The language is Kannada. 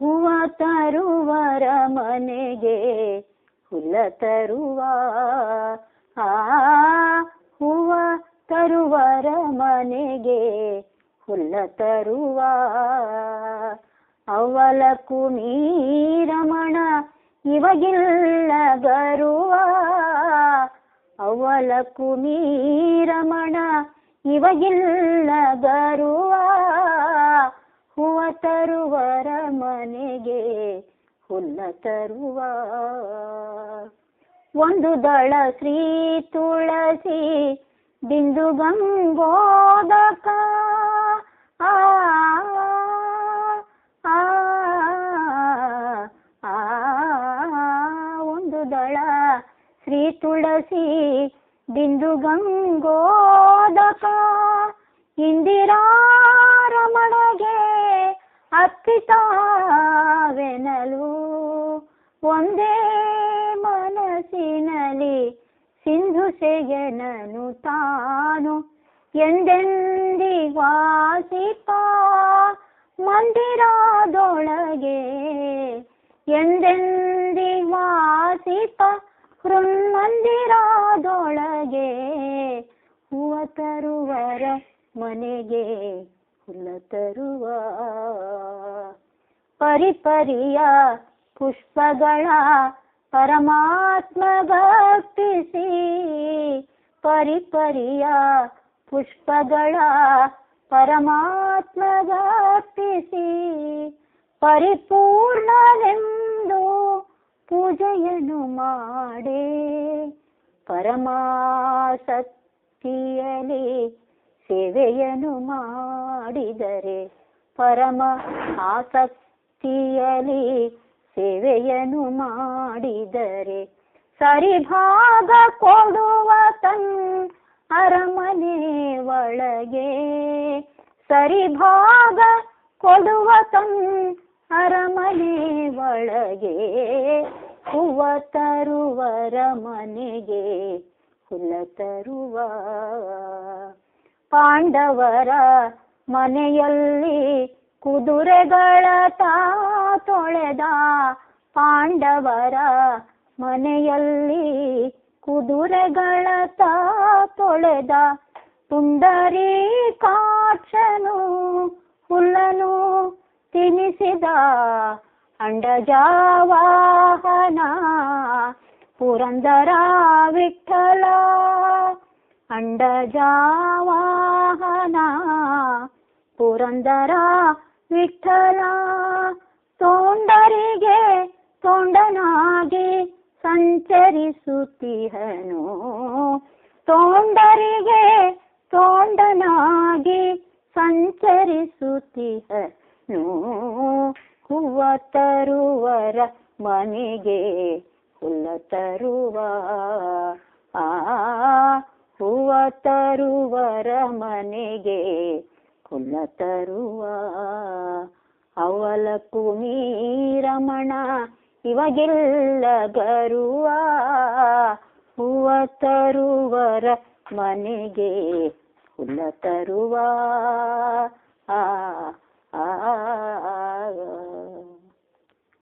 ಹೂವ ತರುವರ ಮನೆಗೆ ಹುಲ್ಲ ತರುವ. ಆ, ಹೂವ ತರುವರ ಮನೆಗೆ ಹುಲ್ಲ ತರುವ. ಅವಲ ಕುಮೀರಮಣ ಇವಗಿಲ್ಲ ಗರುವ ಅವಲ ಕುಮೀರಮಣ ಇವಗಿಲ್ಲ ಗರುವ ತರುವರ ಮನೆಗೆ ಹುಲ್ಲ ತರುವ. ಒಂದು ದಳ ಶ್ರೀ ತುಳಸಿ, ಬಿಂದು ಗಂಗೋದಕ. ಆ ಒಂದು ದಳ ಶ್ರೀ ತುಳಸಿ, ಬಿಂದು ಗಂಗೋದಕ. ಇಂದಿರಾ ಅರ್ಪಿತಾವೆನಲು. ಒಂದೇ ಮನಸ್ಸಿನಲ್ಲಿ ಸಿಂಧು ಸೆಗೆನನು ತಾನು. ಎಂದೆಂದಿ ವಾಸಿಪ ಮಂದಿರದೊಳಗೆ. ಎಂದೆಂದಿ ವಾಸಿಪ ಹೃನ್ಮಂದಿರದೊಳಗೆ ಹೂವ ತರುವರ ಮನೆಗೆ ಹುಲ್ಲ ತರುವ. ಪರಿಪರಿಯ ಪುಷ್ಪಗಳ ಪರಮಾತ್ಮ ಭಕ್ತಿಸಿ. ಪರಿಪರಿಯ ಪುಷ್ಪಗಳ ಪರಮಾತ್ಮ ಭಕ್ತಿಸಿ. ಪರಿಪೂರ್ಣವೆಂದು ಪೂಜೆಯನ್ನು ಮಾಡೇ. ಪರಮಾಸಕ್ತಿಯಲಿ ಸೇವೆಯನ್ನು ಮಾಡಿದರೆ ಪರಮ ಆಸಕ್ತಿಯಲ್ಲಿ ಸೇವೆಯನ್ನು ಮಾಡಿದರೆ ಸರಿಭಾಗ ಕೊಡುವ ತನ್ ಅರಮನೆ ಒಳಗೆ, ಸರಿಭಾಗ ಕೊಡುವ ತನ್ ಅರಮನೆ ಒಳಗೆ, ಹೂವ ತರುವರ ಮನೆಗೆ ಹುಲ್ಲ ತರುವ ಪಾಂಡವರ ಮನೆಯಲ್ಲಿ ಕುದುರೆಗಳ ತಾ ತೊಳೆದ ಪಾಂಡವರ ಮನೆಯಲ್ಲಿ ಕುದುರೆಗಳ ತಾ ತೊಳೆದ ಪುಂಡರಿ ಕಾಚನು, ಹುಲ್ಲನು ತಿನಿಸಿದ ಅಂಡಜಾವಾಹನ, ಪುರಂದರ ವಿಠಲ ಅಂಡಜಾವಾಹನ ಪುರಂದರ ವಿಠಲ. ತೋಂಡರಿಗೆ ತೋಂಡನಾಗಿ ಸಂಚರಿಸುತ್ತಿಹನು. ತೋಂಡರಿಗೆ ತೋಂಡನಾಗಿ ಸಂಚರಿಸುತ್ತಿಹನು. ಹೂವ ತರುವರ ಮನೆಗೆ ಹುಲ್ಲ ತರುವ. ಆ ಹೂವ ತರುವರ ಮನೆಗೆ ಕುಲ ತರುವ. ಅವಲ ಕುಮೀರಮಣ ಇವಾಗೆಲ್ಲ ಬರುವ. ಹೂವ ತರುವರ ಮನೆಗೆ ಕುಲ ತರುವ.